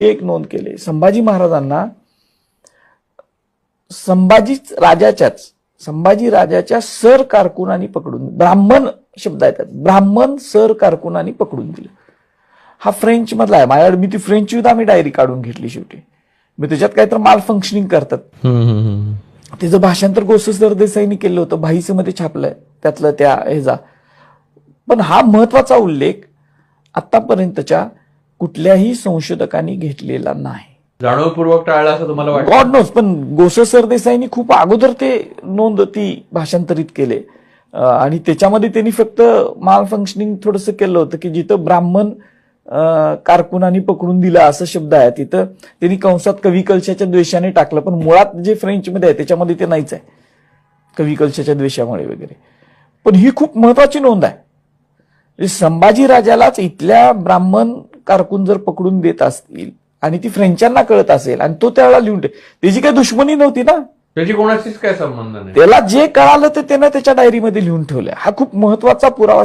एक नोंद केली. संभाजी महाराजांना संभाजी राजाच्याच संभाजी राजाच्या सर कारकुनानी पकडून ब्राह्मण शब्द आहेत त्यात. ब्राह्मण सर कारकुनानी पकडून दिलं. हा फ्रेंच मधला आहे. माझ्याकडे मी ती फ्रेंच युद्ध आम्ही डायरी काढून घेतली शेवटी. मी त्याच्यात काहीतरी माल फंक्शनिंग करतात. त्याचं भाषांतर गोससर देसाईंनी केलं होतं. भाईसमध्ये छापलंय. त्यातलं त्या ह्याचा. पण हा महत्त्वाचा उल्लेख आतापर्यंतच्या कुठल्याही संशोधकांनी घेतलेला नाही. जाणीवपूर्वक टाळलं असं तुम्हाला वाटतं? गॉड नोस पण गोसे सरदेसाईंनी खूप अगोदर ते नोंद ती भाषांतरित केले. आणि त्याच्यामध्ये त्यांनी फक्त माल फंक्शनिंग थोडस केलं होतं की जिथं ब्राह्मण कारकुनानी पकडून दिला असं शब्द आहे तिथं त्यांनी कंसात कवी कलशाच्या द्वेषाने टाकलं. पण मुळात जे फ्रेंचमध्ये आहे त्याच्यामध्ये ते नाहीच आहे. कवी कलशाच्या द्वेषामुळे वगैरे. पण ही खूप महत्वाची नोंद आहे. म्हणजे संभाजी राजालाच इथल्या ब्राह्मण कारकून जर पकडून देत असतील आणि ती फ्रेंचांना कळत असेल आणि तो त्यावेळेला लिहून त्याची काही दुश्मनी नव्हती ना? त्याची कोणाशीच काय संबंध नाही. त्याला जे कळालं ते त्यानं त्याच्या डायरीमध्ये लिहून ठेवलंय. हा खूप महत्त्वाचा पुरावा